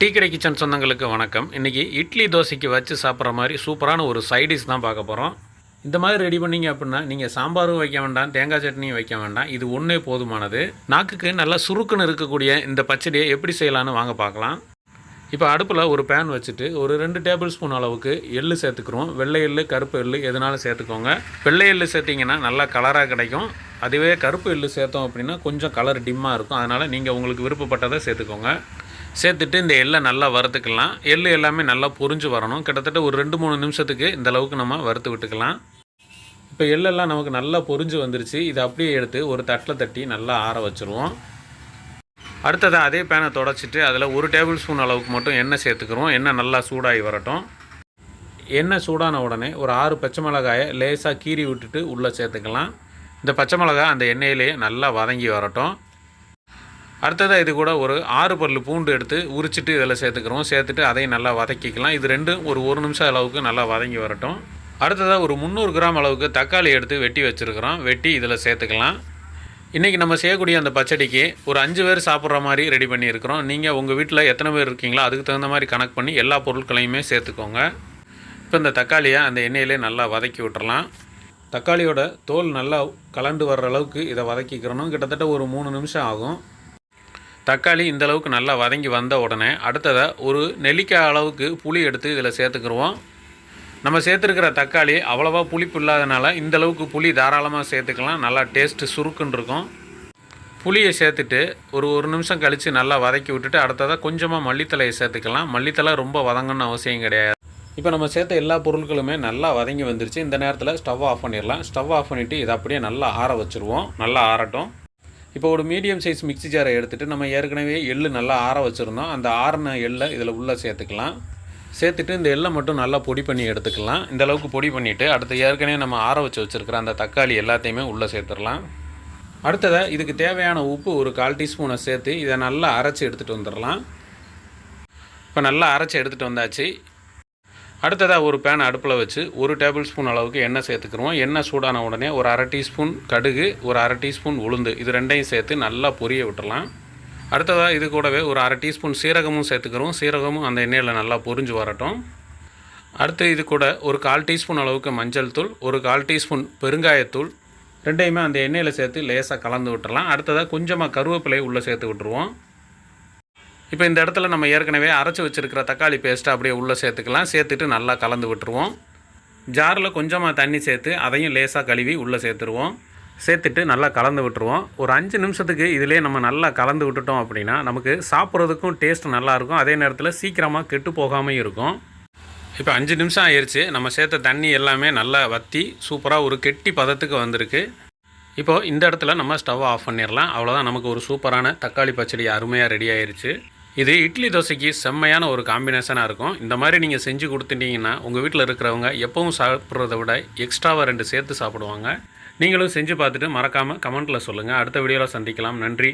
Tea கடை kitchen சொந்தங்களுக்கு வணக்கம். இன்றைக்கி இட்லி தோசைக்கு வச்சு சாப்பிட்ற மாதிரி சூப்பரான ஒரு சைடிஷ் தான் பார்க்க போகிறோம் இந்த மாதிரி ரெடி பண்ணீங்க அப்படின்னா நீங்கள் சாம்பாரும் வைக்க வேண்டாம் தேங்காய் சட்னியும் வைக்க வேண்டாம். இது ஒன்றே போதுமானது. நாக்குக்கு நல்லா சுருக்குன்னு இருக்கக்கூடிய இந்த பச்சடியை எப்படி செய்யலான்னு வாங்க பார்க்கலாம். இப்போ அடுப்பில் ஒரு பேன் வச்சுட்டு ஒரு ரெண்டு டேபிள் ஸ்பூன் அளவுக்கு எள்ளு சேர்த்துக்கிறோம். வெள்ளை எள்ளு கருப்பு எள்ளு எதுனாலும் சேர்த்துக்கோங்க. வெள்ளை எள்ளு சேர்த்திங்கன்னா நல்லா கலராக கிடைக்கும். அதுவே கருப்பு எள்ளு சேர்த்தோம் அப்படின்னா கொஞ்சம் கலர் டிம்மாக இருக்கும். அதனால் நீங்கள் உங்களுக்கு விருப்பப்பட்டதை சேர்த்துக்கோங்க. சேர்த்துட்டு இந்த எள்ளை நல்லா வறுத்துக்கலாம். எள்ளு எல்லாமே நல்லா பொரிஞ்சு வரணும். கிட்டத்தட்ட ஒரு ரெண்டு மூணு நிமிஷத்துக்கு இந்த அளவுக்கு நம்ம வறுத்து விட்டுக்கலாம். இப்போ எள்ளெல்லாம் நமக்கு நல்லா பொரிஞ்சு வந்துருச்சு. இதை அப்படியே எடுத்து ஒரு தட்டில் தட்டி நல்லா ஆற வச்சுருவோம். அடுத்ததாக அதே பேனை தொடச்சிட்டு அதில் ஒரு டேபிள் ஸ்பூன் அளவுக்கு மட்டும் எண்ணெய் சேர்த்துக்கிறோம். எண்ணெய் நல்லா சூடாகி வரட்டும். எண்ணெய் சூடான உடனே ஒரு ஆறு பச்சை மிளகாயை லேசாக கீறி விட்டுட்டு உள்ளே சேர்த்துக்கலாம். இந்த பச்சை மிளகாய் அந்த எண்ணெயிலேயே நல்லா வதங்கி வரட்டும். அடுத்ததாக இது கூட ஒரு ஆறு பல்லு பூண்டு எடுத்து உரிச்சிட்டு இதில் சேர்த்துக்கிறோம். சேர்த்துட்டு அதையும் நல்லா வதக்கிக்கலாம். இது ரெண்டும் ஒரு ஒரு நிமிஷம் அளவுக்கு நல்லா வதங்கி வரட்டும். அடுத்ததாக ஒரு முந்நூறு கிராம் அளவுக்கு தக்காளி எடுத்து வெட்டி வச்சுருக்கிறோம். வெட்டி இதில் சேர்த்துக்கலாம். இன்றைக்கி நம்ம செய்யக்கூடிய அந்த பச்சடிக்கு ஒரு அஞ்சு பேர் சாப்பிட்ற மாதிரி ரெடி பண்ணியிருக்கிறோம். நீங்கள் உங்கள் வீட்டில் எத்தனை பேர் இருக்கீங்களோ அதுக்கு தகுந்த மாதிரி கணக்கு பண்ணி எல்லா பொருட்களையுமே சேர்த்துக்கோங்க. இப்போ இந்த தக்காளியை அந்த எண்ணெயிலே நல்லா வதக்கி விட்டுறலாம். தக்காளியோட தோல் நல்லா கலண்டு வர்ற அளவுக்கு இதை வதக்கிக்கிறணும். கிட்டத்தட்ட ஒரு மூணு நிமிஷம் ஆகும். தக்காளி இந்தளவுக்கு நல்லா வதங்கி வந்த உடனே அடுத்ததை ஒரு நெல்லிக்காய் அளவுக்கு புளி எடுத்து இதில் சேர்த்துக்கிடுவோம் நம்ம சேர்த்துருக்கிற தக்காளி அவ்வளோவா புளிப்பு இல்லாதனால இந்த அளவுக்கு புளி தாராளமாக சேர்த்துக்கலாம். நல்லா டேஸ்ட்டு சுருக்குன்னு இருக்கும் புளியை சேர்த்துட்டு ஒரு ஒரு நிமிஷம் கழித்து நல்லா வதக்கி விட்டுட்டு அடுத்ததாக கொஞ்சமாக மல்லித்தலையை சேர்த்துக்கலாம். மல்லித்தலை ரொம்ப வதங்கணும்னு அவசியம் கிடையாது. இப்போ நம்ம சேர்த்த எல்லா பொருட்களுமே நல்லா வதங்கி வந்துருச்சு. இந்த நேரத்தில் ஸ்டவ் ஆஃப் பண்ணிடலாம். ஸ்டவ் ஆஃப் பண்ணிவிட்டு இதை அப்படியே நல்லா ஆற வச்சுருவோம். நல்லா ஆறட்டும். இப்போ ஒரு மீடியம் சைஸ் மிக்ஸி ஜாரை எடுத்துகிட்டு நம்ம ஏற்கனவே எள்ளு நல்லா ஆற வச்சுருந்தோம். அந்த ஆறின எள்ளை இதில் உள்ளே சேர்த்துக்கலாம். சேர்த்துட்டு இந்த எள்ளை மட்டும் நல்லா பொடி பண்ணி எடுத்துக்கலாம். இந்த அளவுக்கு பொடி பண்ணிவிட்டு அடுத்து ஏற்கனவே நம்ம ஆற வச்சு வச்சுருக்கிற அந்த தக்காளி எல்லாத்தையுமே உள்ளே சேர்த்துடலாம். அடுத்ததாக இதுக்கு தேவையான உப்பு ஒரு கால் டீஸ்பூனை சேர்த்து இதை நல்லா அரைச்சி எடுத்துகிட்டு வந்துடலாம். இப்போ நல்லா அரைச்சி எடுத்துகிட்டு வந்தாச்சு. அடுத்ததாக ஒரு பேன் அடுப்பில் வச்சு ஒரு டேபிள் ஸ்பூன் அளவுக்கு எண்ணெய் சேர்த்துக்கிறோம் எண்ணெய் சூடான உடனே ஒரு அரை டீஸ்பூன் கடுகு ஒரு அரை டீஸ்பூன் உளுந்து இது ரெண்டையும் சேர்த்து நல்லா பொரிய விட்டுடலாம் அடுத்ததாக இது கூடவே ஒரு அரை டீஸ்பூன் சீரகமும் சேர்த்துக்கிறோம் சீரகமும் அந்த எண்ணெயில் நல்லா பொரிஞ்சு வரட்டும். அடுத்து இது கூட ஒரு கால் டீஸ்பூன் அளவுக்கு மஞ்சள் தூள் ஒரு கால் டீஸ்பூன் பெருங்காயத்தூள் ரெண்டையுமே அந்த எண்ணெயில் சேர்த்து லேசாக கலந்து விட்டுறலாம். அடுத்ததாக கொஞ்சமாக கருவேப்பிலையை உள்ளே சேர்த்து விட்டுருவோம். இப்போ இந்த இடத்துல நம்ம ஏற்கனவே அரைச்சி வச்சுருக்கிற தக்காளி பேஸ்ட்டை அப்படியே உள்ளே சேர்த்துக்கலாம். சேர்த்துட்டு நல்லா கலந்து விட்டுருவோம். ஜாரில் கொஞ்சமாக தண்ணி சேர்த்து அதையும் லேசாக கழுவி உள்ளே சேர்த்துருவோம். சேர்த்துட்டு நல்லா கலந்து விட்டுருவோம். ஒரு அஞ்சு நிமிஷத்துக்கு இதிலே நம்ம நல்லா கலந்து விட்டுட்டோம் அப்படின்னா நமக்கு சாப்பிட்றதுக்கும் டேஸ்ட் நல்லாயிருக்கும் அதே நேரத்தில் சீக்கிரமாக கெட்டு போகாமல் இருக்கும். இப்போ அஞ்சு நிமிஷம் ஆயிடுச்சு நம்ம சேர்த்த தண்ணி எல்லாமே நல்லா வற்றி சூப்பராக ஒரு கெட்டி பதத்துக்கு வந்திருக்கு. இப்போது இந்த இடத்துல நம்ம ஸ்டவ் ஆஃப் பண்ணிடலாம். அவ்வளோதான் நமக்கு ஒரு சூப்பரான தக்காளி பச்சடி அருமையாக ரெடி ஆயிடுச்சு இது இட்லி தோசைக்கு செம்மையான ஒரு காம்பினேஷனாக இருக்கும். இந்த மாதிரி நீங்கள் செஞ்சு கொடுத்துட்டீங்கன்னா உங்கள் வீட்டில் இருக்கிறவங்க எப்பவும் சாப்பிட்றத விட எக்ஸ்ட்ராவாக ரெண்டு சேர்த்து சாப்பிடுவாங்க. நீங்களும் செஞ்சு பார்த்துட்டு மறக்காமல் கமெண்ட்டில் சொல்லுங்கள் அடுத்த வீடியோவில் சந்திக்கலாம். நன்றி.